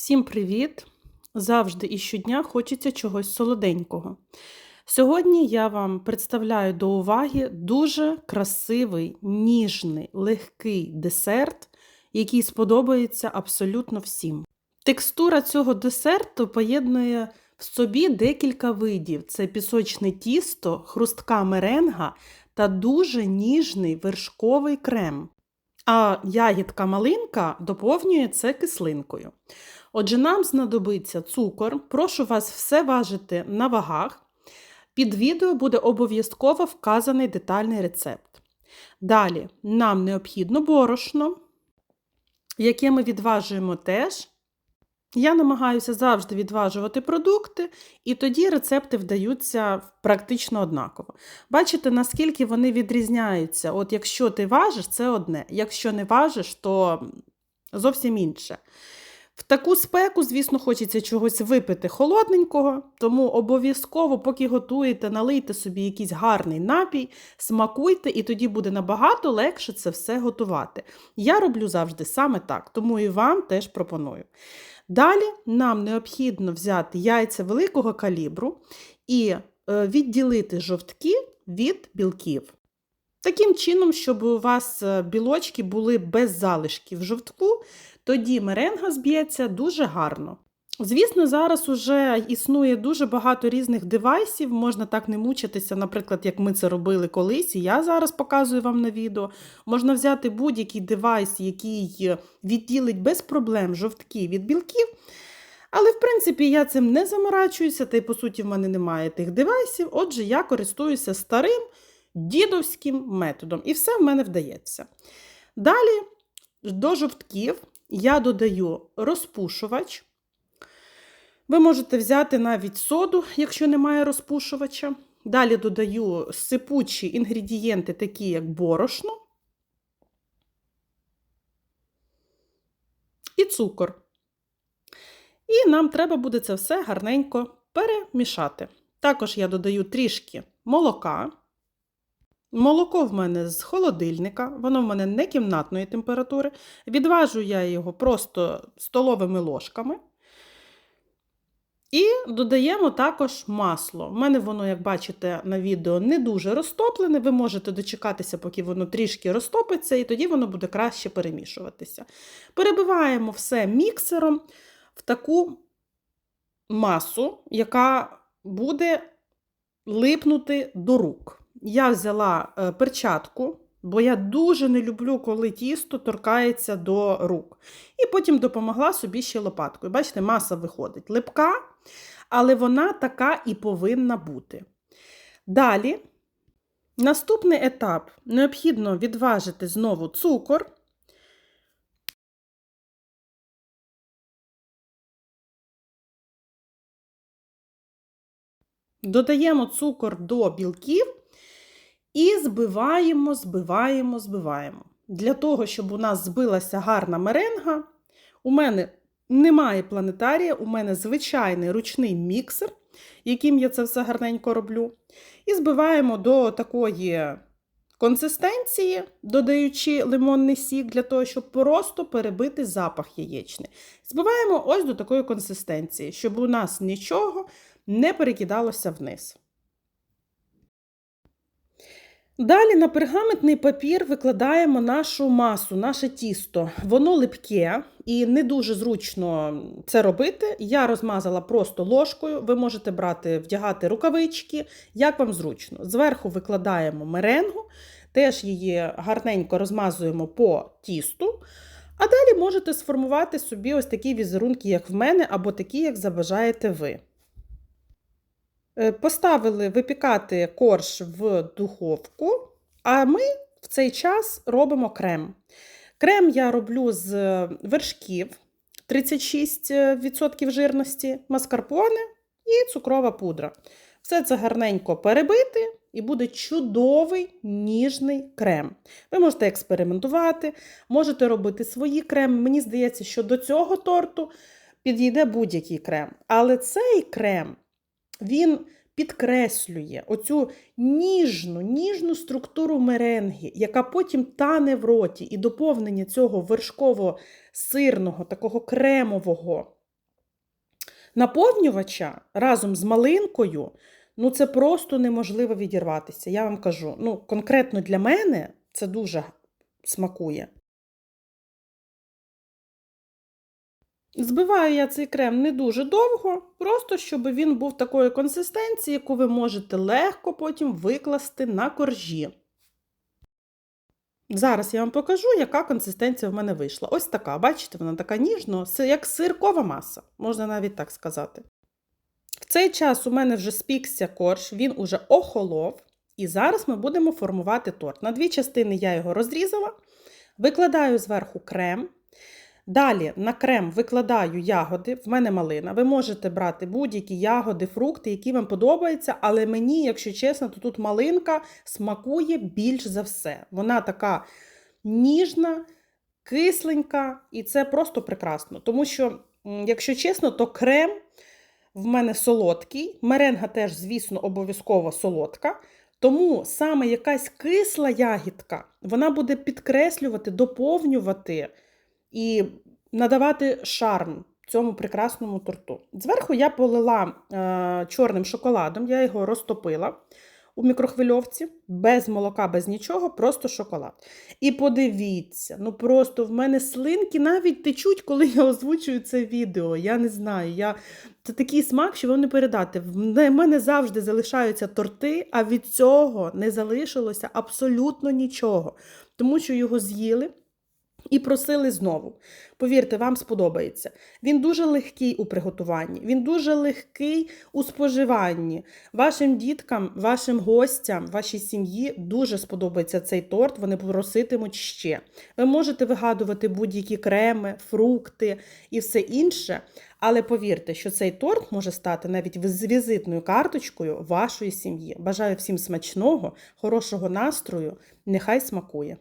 Всім привіт! Завжди і щодня хочеться чогось солоденького. Сьогодні я вам представляю до уваги дуже красивий, ніжний, легкий десерт, який сподобається абсолютно всім. Текстура цього десерту поєднує в собі декілька видів: це пісочне тісто, хрустка меренга та дуже ніжний вершковий крем. А ягідка малинка доповнює це кислинкою. Отже, нам знадобиться цукор. Прошу вас все важити на вагах. Під відео буде обов'язково вказаний детальний рецепт. Далі нам необхідно борошно, яке ми відважуємо теж. Я намагаюся завжди відважувати продукти, і тоді рецепти вдаються практично однаково. Бачите, наскільки вони відрізняються. От якщо ти важиш, це одне. Якщо не важиш, то зовсім інше. В таку спеку, звісно, хочеться чогось випити холодненького, тому обов'язково, поки готуєте, налийте собі якийсь гарний напій, смакуйте, і тоді буде набагато легше це все готувати. Я роблю завжди саме так, тому і вам теж пропоную. Далі нам необхідно взяти яйця великого калібру і е, відділити жовтки від білків. Таким чином, щоб у вас е, білочки були без залишків жовтку, тоді меренга зб'ється дуже гарно. Звісно, зараз уже існує дуже багато різних девайсів, можна так не мучитися, наприклад, як ми це робили колись, і я зараз показую вам на відео. Можна взяти будь-який девайс, який відділить без проблем жовтки від білків. Але, в принципі, я цим не заморачуюся, та й, по суті, в мене немає тих девайсів. Отже, я користуюся старим дідовським методом, і все в мене вдається. Далі до жовтків я додаю розпушувач. Ви можете взяти навіть соду, якщо немає розпушувача. Далі додаю сипучі інгредієнти, такі як борошно і цукор. І нам треба буде це все гарненько перемішати. Також я додаю трішки молока. Молоко в мене з холодильника, воно в мене не кімнатної температури. Відважу я його просто столовими ложками. І додаємо також масло. У мене воно, як бачите, на відео не дуже розтоплене. Ви можете дочекатися, поки воно трішки розтопиться, і тоді воно буде краще перемішуватися. Перебиваємо все міксером в таку масу, яка буде липнути до рук. Я взяла е, перчатку, бо я дуже не люблю, коли тісто торкається до рук. І потім допомогла собі ще лопаткою. Бачите, маса виходить липка, але вона така і повинна бути. Далі, наступний етап необхідно відважити знову цукор. Додаємо цукор до білків і збиваємо, збиваємо, збиваємо. Для того, щоб у нас збилася гарна меренга, у мене немає планетарія, у мене звичайний ручний міксер, яким я це все гарненько роблю. І збиваємо до такої консистенції, додаючи лимонний сік, для того, щоб просто перебити запах яєчний. Збиваємо ось до такої консистенції, щоб у нас нічого не перекидалося вниз. Далі на пергаментний папір викладаємо нашу масу, наше тісто. Воно липке і не дуже зручно це робити. Я розмазала просто ложкою. Ви можете брати, вдягати рукавички, як вам зручно. Зверху викладаємо меренгу, теж її гарненько розмазуємо по тісту. А далі можете сформувати собі ось такі візерунки, як в мене, або такі, як забажаєте ви. Е, поставили випікати корж в духовку, а ми в цей час робимо крем. Крем я роблю з вершків 36% жирності, маскарпоне і цукрова пудра. Все це гарненько перебити, і буде чудовий ніжний крем. Ви можете експериментувати, можете робити свої креми. Мені здається, що до цього торту підійде будь-який крем. Але цей крем він підкреслює оцю ніжну, ніжну структуру меренги, яка потім тане в роті, і доповнення цього вершково-сирного, такого кремового наповнювача разом з малинкою, ну це просто неможливо відірватися. Я вам кажу, ну, конкретно для мене це дуже смакує. Збиваю я цей крем не дуже довго, просто щоб він був такої консистенції, яку ви можете легко потім викласти на коржі. Зараз я вам покажу, яка консистенція в мене вийшла. Ось така, бачите, вона така ніжна, як сиркова маса, можна навіть так сказати. В цей час у мене вже спікся корж, він уже охолов, і зараз ми будемо формувати торт. На дві частини я його розрізала, викладаю зверху крем. Далі на крем викладаю ягоди, в мене малина. Ви можете брати будь-які ягоди, фрукти, які вам подобаються, але мені, якщо чесно, то тут малинка смакує більш за все. Вона така ніжна, кисленька, і це просто прекрасно. Тому що, якщо чесно, то крем в мене солодкий, меренга теж, звісно, обов'язково солодка. Тому саме якась кисла ягідка, вона буде підкреслювати, доповнювати і надавати шарм цьому прекрасному торту. Зверху я полила е, чорним шоколадом, я його розтопила у мікрохвильовці, без молока, без нічого, просто шоколад. І подивіться, ну просто в мене слинки навіть течуть, коли я озвучую це відео. Я не знаю. Я... Це такий смак, що вам не передати. В мене- завжди залишаються торти, а від цього не залишилося абсолютно нічого. Тому що його з'їли. І просили знову. Повірте, вам сподобається. Він дуже легкий у приготуванні, він дуже легкий у споживанні. Вашим діткам, вашим гостям, вашій сім'ї дуже сподобається цей торт, вони проситимуть ще. Ви можете вигадувати будь-які креми, фрукти і все інше. Але повірте, що цей торт може стати навіть віз- візитною карточкою вашої сім'ї. Бажаю всім смачного, хорошого настрою. Нехай смакує!